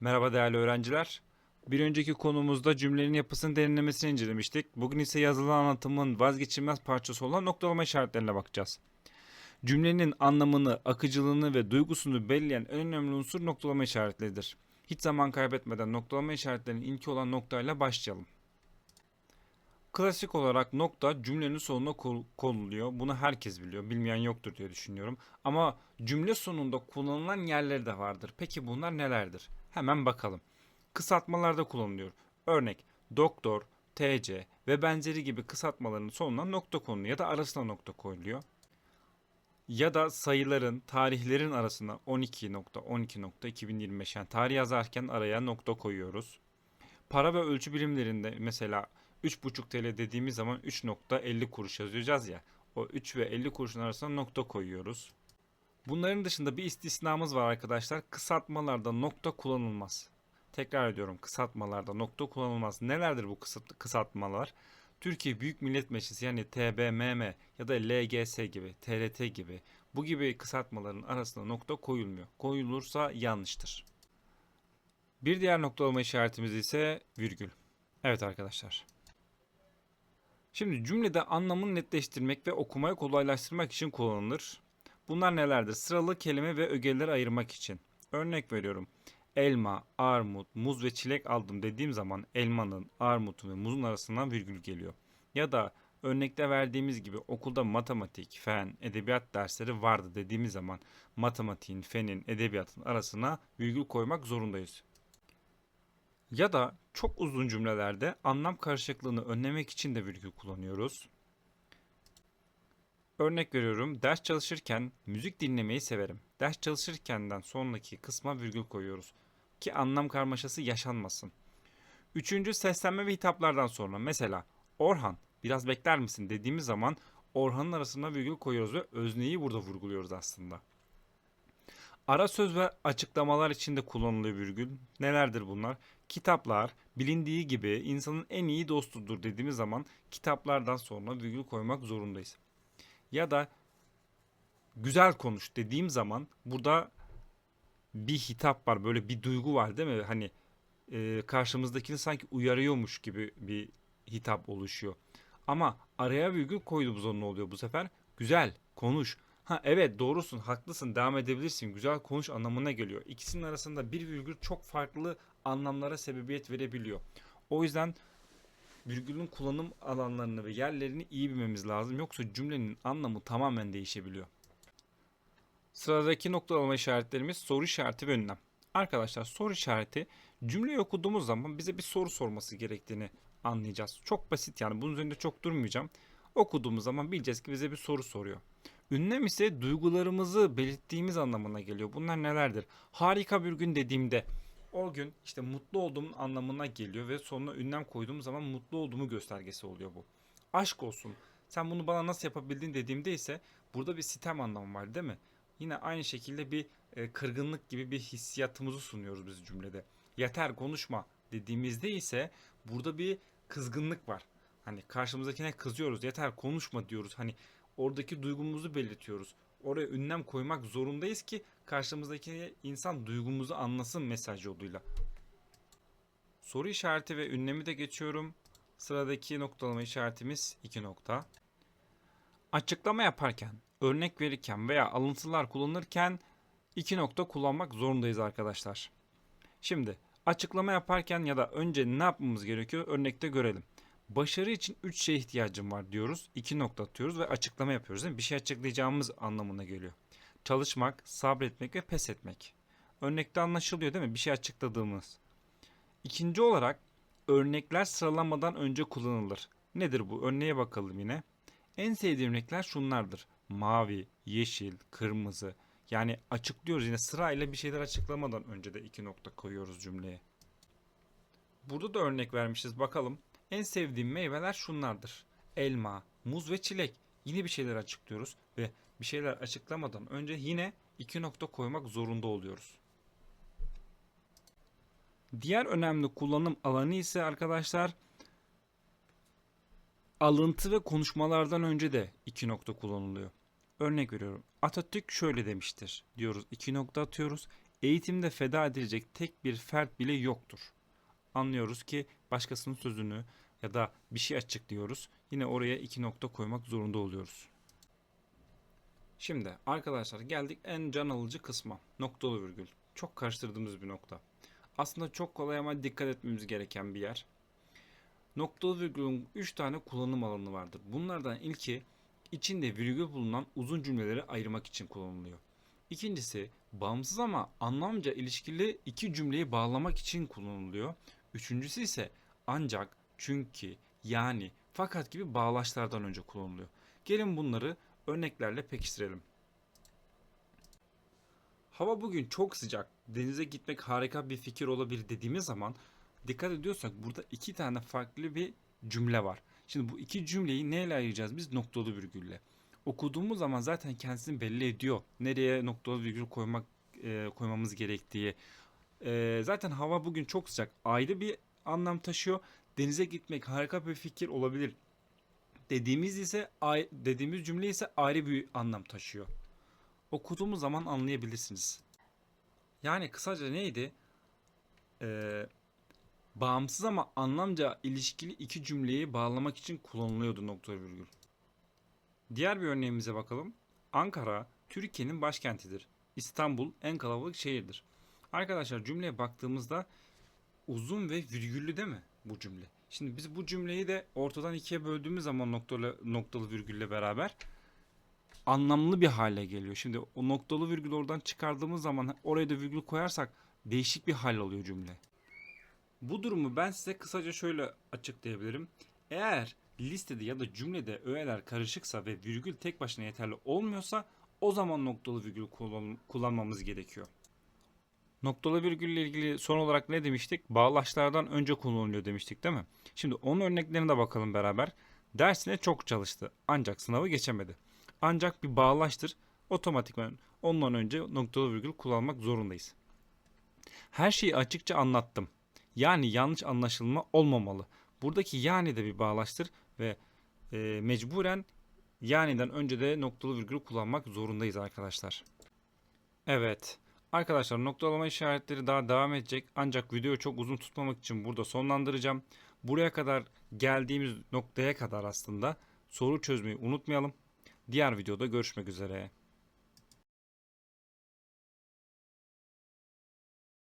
Merhaba değerli öğrenciler. Bir önceki konumuzda cümlenin yapısını derinlemesine incelemiştik. Bugün ise yazılı anlatımın vazgeçilmez parçası olan noktalama işaretlerine bakacağız. Cümlenin anlamını, akıcılığını ve duygusunu belirleyen en önemli unsur noktalama işaretleridir. Hiç zaman kaybetmeden noktalama işaretlerinin ilki olan noktayla başlayalım. Klasik olarak nokta cümlenin sonuna kol- konuluyor. Bunu herkes biliyor. Bilmeyen yoktur diye düşünüyorum. Ama cümle sonunda kullanılan yerleri de vardır. Peki bunlar nelerdir? Hemen bakalım. Kısaltmalarda kullanılıyor. Örnek doktor, TC ve benzeri gibi kısaltmaların sonuna nokta konuluyor ya da arasına nokta koyuluyor. Ya da sayıların, tarihlerin arasına 12.12.2025 yani tarih yazarken araya nokta koyuyoruz. Para ve ölçü birimlerinde mesela 3,5 TL dediğimiz zaman 3.50 kuruş yazıyoruz ya. O 3 ve 50 kuruşun arasına nokta koyuyoruz. Bunların dışında bir istisnamız var arkadaşlar. Kısaltmalarda nokta kullanılmaz. Tekrar ediyorum kısaltmalarda nokta kullanılmaz. Nelerdir bu kısaltmalar? Türkiye Büyük Millet Meclisi yani TBMM ya da LGS gibi, TRT gibi bu gibi kısaltmaların arasına nokta koyulmuyor. Koyulursa yanlıştır. Bir diğer noktalama işaretimiz ise virgül. Evet arkadaşlar. Şimdi cümlede anlamını netleştirmek ve okumayı kolaylaştırmak için kullanılır. Bunlar nelerdir? Sıralı kelime ve ögeleri ayırmak için. Örnek veriyorum. Elma, armut, muz ve çilek aldım dediğim zaman elmanın, armutun ve muzun arasından virgül geliyor. Ya da örnekte verdiğimiz gibi okulda matematik, fen, edebiyat dersleri vardı dediğimiz zaman matematiğin, fenin, edebiyatın arasına virgül koymak zorundayız. Ya da çok uzun cümlelerde anlam karışıklığını önlemek için de virgül kullanıyoruz. Örnek veriyorum. Ders çalışırken müzik dinlemeyi severim. Ders çalışırkenden sonraki kısma virgül koyuyoruz. Ki anlam karmaşası yaşanmasın. Üçüncü seslenme ve hitaplardan sonra mesela Orhan biraz bekler misin dediğimiz zaman Orhan'ın arasına virgül koyuyoruz ve özneyi burada vurguluyoruz aslında. Ara söz ve açıklamalar içinde kullanılıyor virgül. Nelerdir bunlar? Kitaplar bilindiği gibi insanın en iyi dostudur dediğimiz zaman kitaplardan sonra virgül koymak zorundayız. Ya da güzel konuş dediğim zaman burada bir hitap var böyle bir duygu var değil mi? Hani e, karşımızdakini sanki uyarıyormuş gibi bir hitap oluşuyor. Ama araya virgül koyduğumuz ne oluyor bu sefer? Güzel konuş. Ha evet doğrusun haklısın devam edebilirsin güzel konuş anlamına geliyor. İkisinin arasında bir virgül çok farklı anlamlara sebebiyet verebiliyor. O yüzden virgülün kullanım alanlarını ve yerlerini iyi bilmemiz lazım. Yoksa cümlenin anlamı tamamen değişebiliyor. Sıradaki noktalama işaretlerimiz soru işareti ve ünlem. Arkadaşlar soru işareti cümleyi okuduğumuz zaman bize bir soru sorması gerektiğini anlayacağız. Çok basit yani bunun üzerinde çok durmayacağım. Okuduğumuz zaman bileceğiz ki bize bir soru soruyor. Ünlem ise duygularımızı belirttiğimiz anlamına geliyor. Bunlar nelerdir? Harika bir gün dediğimde o gün işte mutlu olduğumun anlamına geliyor ve sonuna ünlem koyduğum zaman mutlu olduğumu göstergesi oluyor bu. Aşk olsun. Sen bunu bana nasıl yapabildin dediğimde ise burada bir sitem anlamı var değil mi? Yine aynı şekilde bir e, kırgınlık gibi bir hissiyatımızı sunuyoruz biz cümlede. Yeter konuşma dediğimizde ise burada bir kızgınlık var. Hani karşımızdakine kızıyoruz. Yeter konuşma diyoruz. Hani oradaki duygumuzu belirtiyoruz. Oraya ünlem koymak zorundayız ki karşımızdaki insan duygumuzu anlasın mesaj yoluyla. Soru işareti ve ünlemi de geçiyorum. Sıradaki noktalama işaretimiz iki nokta. Açıklama yaparken, örnek verirken veya alıntılar kullanırken iki nokta kullanmak zorundayız arkadaşlar. Şimdi açıklama yaparken ya da önce ne yapmamız gerekiyor örnekte görelim. Başarı için 3 şeye ihtiyacım var diyoruz. 2 nokta atıyoruz ve açıklama yapıyoruz. Değil mi? Bir şey açıklayacağımız anlamına geliyor. Çalışmak, sabretmek ve pes etmek. Örnekte anlaşılıyor değil mi? Bir şey açıkladığımız. İkinci olarak örnekler sıralanmadan önce kullanılır. Nedir bu? Örneğe bakalım yine. En sevdiğim renkler şunlardır. Mavi, yeşil, kırmızı. Yani açıklıyoruz yine sırayla bir şeyler açıklamadan önce de iki nokta koyuyoruz cümleye. Burada da örnek vermişiz bakalım. En sevdiğim meyveler şunlardır. Elma, muz ve çilek. Yine bir şeyler açıklıyoruz ve bir şeyler açıklamadan önce yine iki nokta koymak zorunda oluyoruz. Diğer önemli kullanım alanı ise arkadaşlar alıntı ve konuşmalardan önce de iki nokta kullanılıyor. Örnek veriyorum. Atatürk şöyle demiştir diyoruz. iki nokta atıyoruz. eğitimde feda edilecek tek bir fert bile yoktur. Anlıyoruz ki başkasının sözünü ya da bir şey açıklıyoruz. Yine oraya iki nokta koymak zorunda oluyoruz. Şimdi arkadaşlar geldik en can alıcı kısma. Noktalı virgül. Çok karıştırdığımız bir nokta. Aslında çok kolay ama dikkat etmemiz gereken bir yer. Noktalı virgülün 3 tane kullanım alanı vardır. Bunlardan ilki içinde virgül bulunan uzun cümleleri ayırmak için kullanılıyor. İkincisi bağımsız ama anlamca ilişkili iki cümleyi bağlamak için kullanılıyor. Üçüncüsü ise ancak, çünkü, yani, fakat gibi bağlaçlardan önce kullanılıyor. Gelin bunları örneklerle pekiştirelim. Hava bugün çok sıcak. Denize gitmek harika bir fikir olabilir dediğimiz zaman dikkat ediyorsak burada iki tane farklı bir cümle var. Şimdi bu iki cümleyi neyle ayıracağız biz? Noktalı virgülle. Okuduğumuz zaman zaten kendisini belli ediyor. Nereye noktalı virgül koymak e, koymamız gerektiği. E, zaten hava bugün çok sıcak. Ayrı bir anlam taşıyor. Denize gitmek harika bir fikir olabilir. Dediğimiz ise dediğimiz cümle ise ayrı bir anlam taşıyor. Okuduğumuz zaman anlayabilirsiniz. Yani kısaca neydi? Ee, bağımsız ama anlamca ilişkili iki cümleyi bağlamak için kullanılıyordu nokta virgül. Diğer bir örneğimize bakalım. Ankara Türkiye'nin başkentidir. İstanbul en kalabalık şehirdir. Arkadaşlar cümleye baktığımızda uzun ve virgüllü değil mi bu cümle? Şimdi biz bu cümleyi de ortadan ikiye böldüğümüz zaman noktalı, noktalı virgülle beraber anlamlı bir hale geliyor. Şimdi o noktalı virgül oradan çıkardığımız zaman oraya da virgül koyarsak değişik bir hal oluyor cümle. Bu durumu ben size kısaca şöyle açıklayabilirim. Eğer listede ya da cümlede öğeler karışıksa ve virgül tek başına yeterli olmuyorsa o zaman noktalı virgül kullan- kullanmamız gerekiyor. Noktalı virgülle ilgili son olarak ne demiştik? Bağlaçlardan önce kullanılıyor demiştik değil mi? Şimdi onun örneklerine de bakalım beraber. Dersine çok çalıştı ancak sınavı geçemedi. Ancak bir bağlaçtır. Otomatikman ondan önce noktalı virgül kullanmak zorundayız. Her şeyi açıkça anlattım. Yani yanlış anlaşılma olmamalı. Buradaki yani de bir bağlaçtır ve e, mecburen yani'den önce de noktalı virgül kullanmak zorundayız arkadaşlar. Evet. Arkadaşlar noktalama işaretleri daha devam edecek. Ancak videoyu çok uzun tutmamak için burada sonlandıracağım. Buraya kadar geldiğimiz noktaya kadar aslında soru çözmeyi unutmayalım. Diğer videoda görüşmek üzere.